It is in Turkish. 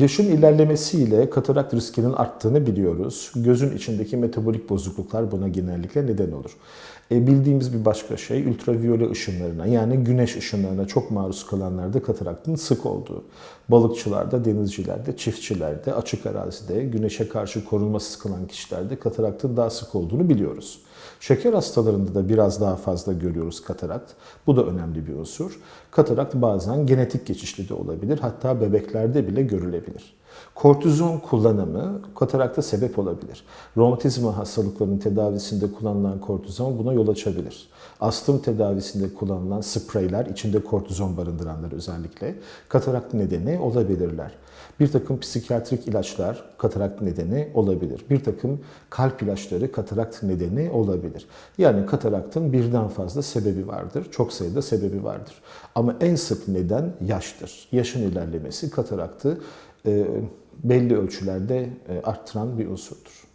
Yaşın ilerlemesiyle katarakt riskinin arttığını biliyoruz. Gözün içindeki metabolik bozukluklar buna genellikle neden olur. E, bildiğimiz bir başka şey ultraviyole ışınlarına yani güneş ışınlarına çok maruz kalanlarda kataraktın sık olduğu. Balıkçılarda, denizcilerde, çiftçilerde, açık arazide, güneşe karşı korunmasız kalan kişilerde kataraktın daha sık olduğunu biliyoruz. Şeker hastalarında da biraz daha fazla görüyoruz katarakt. Bu da önemli bir unsur. Katarakt bazen genetik geçişli de olabilir. Hatta bebeklerde bile görülebilir. Kortizon kullanımı katarakta sebep olabilir. Romatizma hastalıklarının tedavisinde kullanılan kortizon buna yol açabilir. Astım tedavisinde kullanılan spreyler, içinde kortizon barındıranlar özellikle katarakt nedeni olabilirler. Bir takım psikiyatrik ilaçlar katarakt nedeni olabilir. Bir takım kalp ilaçları katarakt nedeni olabilir. Yani kataraktın birden fazla sebebi vardır. Çok sayıda sebebi vardır. Ama en sık neden yaştır. Yaşın ilerlemesi kataraktı belli ölçülerde e, arttıran bir unsurdur.